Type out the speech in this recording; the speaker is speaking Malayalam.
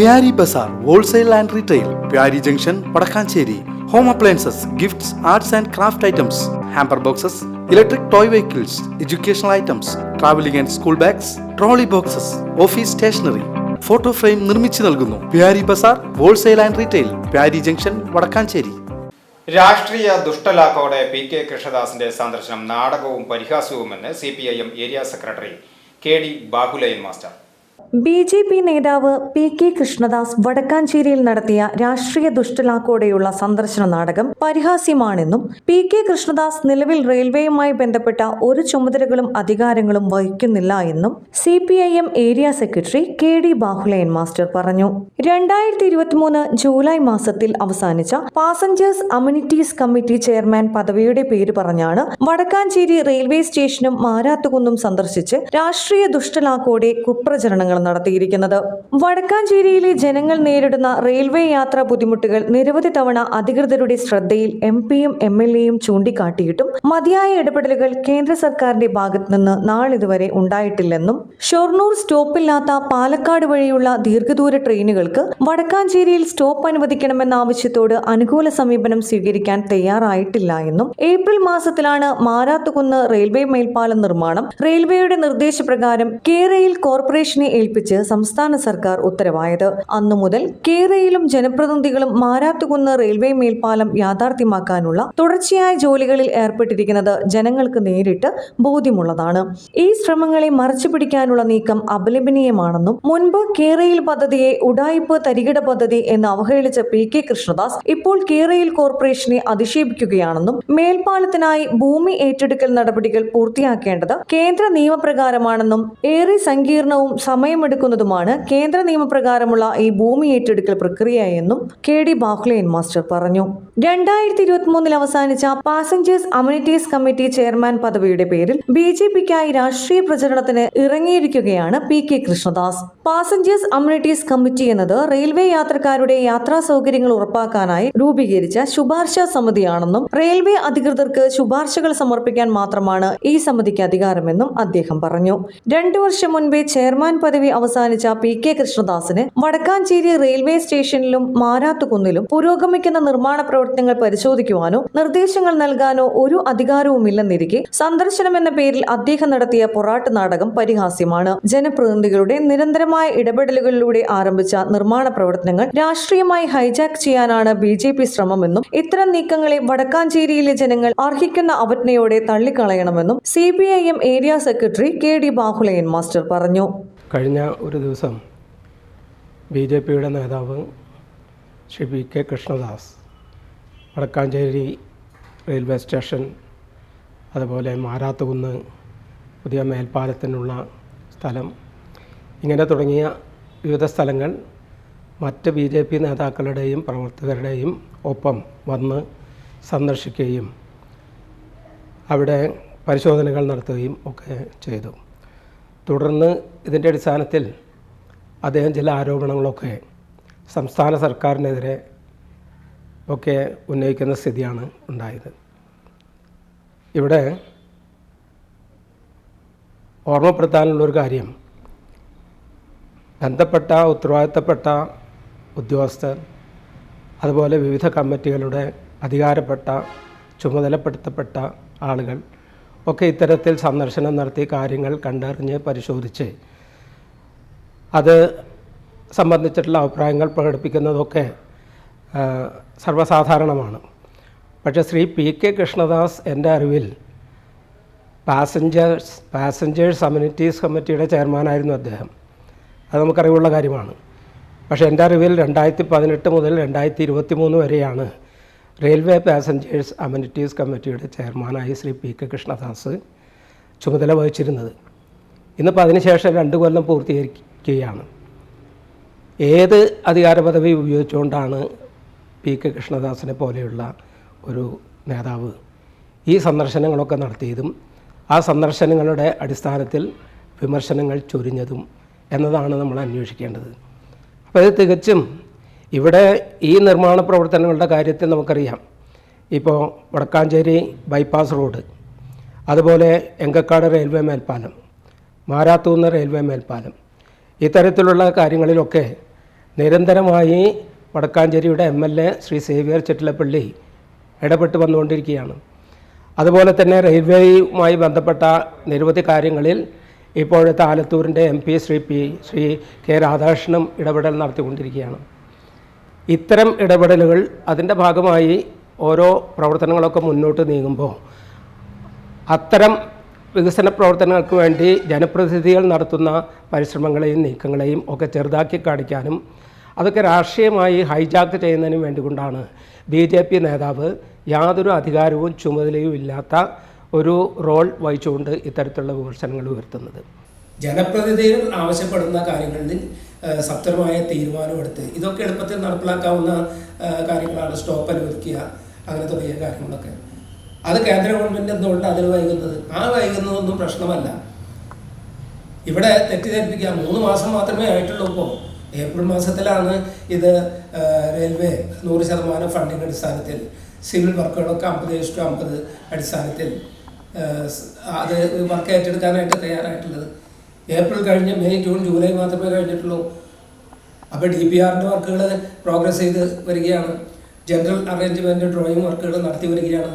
Pyari bazaar wholesale and retail Pyari junction Vadakkanchery. Home appliances gifts arts and craft items hamper boxes electric toy vehicles educational items travelling and school bags trolley boxes office stationery photo frame നിർമ്മിച്ചു നൽകുന്നു. Pyari bazaar wholesale and retail Pyari junction Vadakkanchery. രാഷ്ട്രീയ ദുഷ്ടലാക്കോടെ പി കെ കൃഷ്ണദാസിന്റെ സന്ദർശനം നാടകവും പരിഹാസവുമെന്ന് C P I M area secretary K D Bahulayan master. B J P നേതാവ് പി കെ കൃഷ്ണദാസ് വടക്കാഞ്ചേരിയിൽ നടത്തിയ രാഷ്ട്രീയ ദുഷ്ടലാക്കോടെയുള്ള സന്ദർശന നാടകം പരിഹാസ്യമാണെന്നും പി കെ കൃഷ്ണദാസ് നിലവിൽ റെയിൽവേയുമായി ബന്ധപ്പെട്ട ഒരു ചുമതലകളും അധികാരങ്ങളും വഹിക്കുന്നില്ല എന്നും C P I M area secretary K D Bahulayan master പറഞ്ഞു. രണ്ടായിരത്തി ഇരുപത്തിമൂന്ന് ജൂലൈ മാസത്തിൽ അവസാനിച്ച പാസഞ്ചേഴ്സ് അമ്യൂണിറ്റീസ് കമ്മിറ്റി ചെയർമാൻ പദവിയുടെ പേര് പറഞ്ഞാണ് വടക്കാഞ്ചേരി റെയിൽവേ സ്റ്റേഷനും മാരാത്തുകുന്നും സന്ദർശിച്ച് രാഷ്ട്രീയ ദുഷ്ടലാക്കോടെ കുപ്രചരണങ്ങൾ നടത്തിയിരിക്കുന്നത്. വടക്കാഞ്ചേരിയിലെ ജനങ്ങൾ നേരിടുന്ന റെയിൽവേ യാത്രാ ബുദ്ധിമുട്ടുകൾ നിരവധി തവണ അധികൃതരുടെ ശ്രദ്ധയിൽ എം പിയും എം എൽ എയും ചൂണ്ടിക്കാട്ടിയിട്ടും മതിയായ ഇടപെടലുകൾ കേന്ദ്ര സർക്കാരിന്റെ ഭാഗത്തു നിന്ന് നാളിതുവരെ ഉണ്ടായിട്ടില്ലെന്നും ഷൊർണൂർ സ്റ്റോപ്പില്ലാത്ത പാലക്കാട് വഴിയുള്ള ദീർഘദൂര ട്രെയിനുകൾക്ക് വടക്കാഞ്ചേരിയിൽ സ്റ്റോപ്പ് അനുവദിക്കണമെന്ന ആവശ്യത്തോട് അനുകൂല സമീപനം സ്വീകരിക്കാൻ തയ്യാറായിട്ടില്ല എന്നും ഏപ്രിൽ മാസത്തിലാണ് മാരാത്തുകുന്ന് റെയിൽവേ മേൽപ്പാലം നിർമ്മാണം. റെയിൽവേയുടെ നിർദ്ദേശപ്രകാരം കേരയിൽ കോർപ്പറേഷനെ ഏൽപ്പിച്ച് സംസ്ഥാന സർക്കാർ ഉത്തരവായത്. അന്നു മുതൽ കേരയിലും ജനപ്രതിനിധികളും മാരാത്തുകുന്ന് റെയിൽവേ മേൽപ്പാലം യാഥാർത്ഥ്യമാക്കാനുള്ള തുടർച്ചയായ ജോലികളിൽ ഏർപ്പെട്ടിരിക്കുന്നത് ജനങ്ങൾക്ക് നേരിട്ട് ബോധ്യമുള്ളതാണ്. ഈ ശ്രമങ്ങളെ മറച്ചു പിടിക്കാനുള്ള നീക്കം അപലപനീയമാണെന്നും മുൻപ് കേരയിൽ പദ്ധതിയെ ഉടായ്പ് തരികിട പദ്ധതി എന്ന് അവഹേളിച്ച പി കെ കൃഷ്ണദാസ് ഇപ്പോൾ കേരയിൽ കോർപ്പറേഷനെ അധിക്ഷേപിക്കുകയാണെന്നും മേൽപ്പാലത്തിനായി ഭൂമി ഏറ്റെടുക്കൽ നടപടികൾ പൂർത്തിയാക്കേണ്ടത് കേന്ദ്ര നിയമപ്രകാരമാണെന്നും ഏറെ സങ്കീർണവും സമയമെടുക്കുന്നതുമാണ് കേന്ദ്ര നിയമപ്രകാരമുള്ള ഈ ഭൂമി ഏറ്റെടുക്കൽ പ്രക്രിയയെന്നും കെ ഡി ബാഹ്ലയൻ മാസ്റ്റർ പറഞ്ഞു രണ്ടായിരത്തി ഇരുപത്തിമൂന്നിൽ അവസാനിച്ച പാസഞ്ചേഴ്സ് അമ്യൂണിറ്റീസ് കമ്മിറ്റി ചെയർമാൻ പദവിയുടെ പേരിൽ ബി ജെ പിക്കായി രാഷ്ട്രീയ പ്രചരണത്തിന് ഇറങ്ങിയിരിക്കുകയാണ് P K Krishnadas. Passengers amenities committee എന്നത് റെയിൽവേ യാത്രക്കാരുടെ യാത്രാ സൗകര്യങ്ങൾ ഉറപ്പാക്കാനായി രൂപീകരിച്ച ശുപാർശ സമിതിയാണെന്നും റെയിൽവേ അധികൃതർക്ക് ശുപാർശകൾ സമർപ്പിക്കാൻ മാത്രമാണ് ഈ സമിതിക്ക് അധികാരമെന്നും അദ്ദേഹം പറഞ്ഞു. രണ്ടു വർഷം മുൻപേ ചെയർമാൻ പദവി അവസാനിച്ച പി കെ കൃഷ്ണദാസിന് വടക്കാഞ്ചേരി റെയിൽവേ സ്റ്റേഷനിലും മാരാത്തുകുന്നിലും പുരോഗമിക്കുന്ന നിർമ്മാണ പ്രവർത്തനങ്ങൾ പരിശോധിക്കുവാനോ നിർദ്ദേശങ്ങൾ നൽകാനോ ഒരു അധികാരവുമില്ലെന്നിരിക്കെ സന്ദർശനം എന്ന പേരിൽ അദ്ദേഹം നടത്തിയ പൊറാട്ട് നാടകം പരിഹാസ്യമാണ്. ജനപ്രതിനിധികളുടെ നിരന്തരമായ ഇടപെടലുകളിലൂടെ ആരംഭിച്ച നിർമ്മാണ പ്രവർത്തനങ്ങൾ രാഷ്ട്രീയമായി ഹൈജാക്ക് ചെയ്യാനാണ് ബി ജെ പി ശ്രമമെന്നും ഇത്തരം നീക്കങ്ങളെ വടക്കാഞ്ചേരിയിലെ ജനങ്ങൾ അർഹിക്കുന്ന അവജ്ഞയോടെ തള്ളിക്കളയണമെന്നും C P I M area secretary K D Bahulayan master പറഞ്ഞു. കഴിഞ്ഞ ഒരു ദിവസം ബി ജെ പിയുടെ നേതാവ് Shri P K Krishnadas Vadakkanchery railway station അതുപോലെ മാരാത്തുകുന്ന് പുതിയ മേൽപ്പാലത്തിനുള്ള സ്ഥലം. ഇങ്ങനെ തുടങ്ങിയ വിവിധ സ്ഥലങ്ങൾ മറ്റ് ബി ജെ പി നേതാക്കളുടെയും പ്രവർത്തകരുടെയും ഒപ്പം വന്ന് സന്ദർശിക്കുകയും അവിടെ പരിശോധനകൾ നടത്തുകയും ഒക്കെ ചെയ്തു. തുടർന്ന് ഇതിന്റെ അടിസ്ഥാനത്തിൽ അദ്ദേഹം ചില ആരോപണങ്ങളൊക്കെ സംസ്ഥാന സർക്കാരിനെതിരെ ഒക്കെ ഉന്നയിക്കുന്ന സ്ഥിതിയാണ് ഉണ്ടായത്. ഇവിടെ ഓർമ്മപ്പെടുത്താനുള്ളൊരു കാര്യം. ബന്ധപ്പെട്ട ഉത്തരവാദിത്തപ്പെട്ട ഉദ്യോഗസ്ഥർ അതുപോലെ വിവിധ കമ്മിറ്റികളുടെ അധികാരപ്പെട്ട ചുമതലപ്പെടുത്തപ്പെട്ട ആളുകൾ ഒക്കെ ഇത്തരത്തിൽ സന്ദർശനം നടത്തി കാര്യങ്ങൾ കണ്ടറിഞ്ഞ് പരിശോധിച്ച് അത് സംബന്ധിച്ചിട്ടുള്ള അഭിപ്രായങ്ങൾ പ്രകടിപ്പിക്കുന്നതൊക്കെ സർവസാധാരണമാണ്. പക്ഷേ ശ്രീ പി കെ കൃഷ്ണദാസ് എന്റെ അറിവിൽ പാസഞ്ചേഴ്സ് പാസഞ്ചേഴ്സ് കമ്മ്യൂണിറ്റീസ് കമ്മിറ്റിയുടെ ചെയർമാനായിരുന്നു അദ്ദേഹം. അത് നമുക്കറിവുള്ള കാര്യമാണ്. പക്ഷേ എന്റെ അറിവിൽ രണ്ടായിരത്തി പതിനെട്ട് മുതൽ രണ്ടായിരത്തി ഇരുപത്തി മൂന്ന് വരെയാണ് റെയിൽവേ പാസഞ്ചേഴ്സ് അമ്യൂണിറ്റീസ് കമ്മിറ്റിയുടെ ചെയർമാനായി ശ്രീ പി കെ കൃഷ്ണദാസ് ചുമതല വഹിച്ചിരുന്നത്. ഇന്നിപ്പോൾ അതിനുശേഷം രണ്ട് കൊല്ലം പൂർത്തീകരിക്കുകയാണ്. ഏത് അധികാര പദവി ഉപയോഗിച്ചുകൊണ്ടാണ് പി കെ കൃഷ്ണദാസിനെ പോലെയുള്ള ഒരു നേതാവ് ഈ സന്ദർശനങ്ങളൊക്കെ നടത്തിയതും ആ സന്ദർശനങ്ങളുടെ അടിസ്ഥാനത്തിൽ വിമർശനങ്ങൾ ചൊരിഞ്ഞതും എന്നതാണ് നമ്മൾ അന്വേഷിക്കേണ്ടത്. അപ്പോൾ ഇത് തികച്ചും ഇവിടെ ഈ നിർമ്മാണ പ്രവർത്തനങ്ങളുടെ കാര്യത്തിൽ നമുക്കറിയാം. ഇപ്പോൾ വടക്കാഞ്ചേരി ബൈപ്പാസ് റോഡ് അതുപോലെ എങ്കക്കാട് റെയിൽവേ മേൽപ്പാലം മാരാത്തൂന്ന് റെയിൽവേ മേൽപ്പാലം ഇത്തരത്തിലുള്ള കാര്യങ്ങളിലൊക്കെ നിരന്തരമായി വടക്കാഞ്ചേരിയുടെ M L A Shri Xavier Chittilappilly ഇടപെട്ട് വന്നുകൊണ്ടിരിക്കുകയാണ്. അതുപോലെ തന്നെ റെയിൽവേയുമായി ബന്ധപ്പെട്ട നിരവധി കാര്യങ്ങളിൽ ഇപ്പോഴത്തെ ആലത്തൂരിന്റെ M P Shri P Shri K രാധാകൃഷ്ണനും ഇടപെടൽ നടത്തിക്കൊണ്ടിരിക്കുകയാണ്. ഇത്തരം ഇടപെടലുകൾ അതിന്റെ ഭാഗമായി ഓരോ പ്രവർത്തനങ്ങളൊക്കെ മുന്നോട്ട് നീങ്ങുമ്പോൾ അത്തരം വികസന പ്രവർത്തനങ്ങൾക്ക് വേണ്ടി ജനപ്രതിനിധികൾ നടത്തുന്ന പരിശ്രമങ്ങളെയും നീക്കങ്ങളെയും ഒക്കെ ചെറുതാക്കി കാണിക്കാനും അതൊക്കെ രാഷ്ട്രീയമായി ഹൈജാക്ക് ചെയ്യുന്നതിനും വേണ്ടി കൊണ്ടാണ് ബി ജെ പി നേതാവ് യാതൊരു അധികാരവും ചുമതലയും ഇല്ലാത്ത ഒരു റോൾ വഹിച്ചുകൊണ്ട് ഇത്തരത്തിലുള്ള വിമർശനങ്ങൾ ഉയർത്തുന്നത്. ജനപ്രതിനിധികൾ ആവശ്യപ്പെടുന്ന കാര്യങ്ങളിൽ സത്വരമായ തീരുമാനമെടുത്ത് ഇതൊക്കെ എളുപ്പത്തിൽ നടപ്പിലാക്കാവുന്ന കാര്യങ്ങളാണ് സ്റ്റോപ്പ് അനുവദിക്കുക അങ്ങനെ തുടങ്ങിയ കാര്യങ്ങളൊക്കെ. അത് കേന്ദ്ര ഗവൺമെന്റ് എന്തുകൊണ്ട് അതിൽ വൈകുന്നത്? ആ വൈകുന്നതൊന്നും പ്രശ്നമല്ല. ഇവിടെ തെറ്റിദ്ധരിപ്പിക്കുക. മൂന്ന് മാസം മാത്രമേ ആയിട്ടുള്ളൂ ഇപ്പോൾ ഏപ്രിൽ മാസത്തിലാണ് ഇത് റെയിൽവേ നൂറ് ശതമാനം ഫണ്ടിങ് അടിസ്ഥാനത്തിൽ സിവിൽ വർക്കുകളൊക്കെ അമ്പത് ഇഷ്ടം അമ്പത് അടിസ്ഥാനത്തിൽ അത് വർക്ക് ഏറ്റെടുക്കാനായിട്ട് തയ്യാറായിട്ടുള്ളത്. ഏപ്രിൽ കഴിഞ്ഞ് മെയ് ജൂൺ ജൂലൈ മാത്രമേ കഴിഞ്ഞിട്ടുള്ളൂ. അപ്പോൾ ഡി പി ആറിന്റെ വർക്കുകൾ പ്രോഗ്രസ് ചെയ്ത് വരികയാണ്. ജനറൽ അറേഞ്ച്മെന്റ് ഡ്രോയിങ് വർക്കുകൾ നടത്തി വരികയാണ്.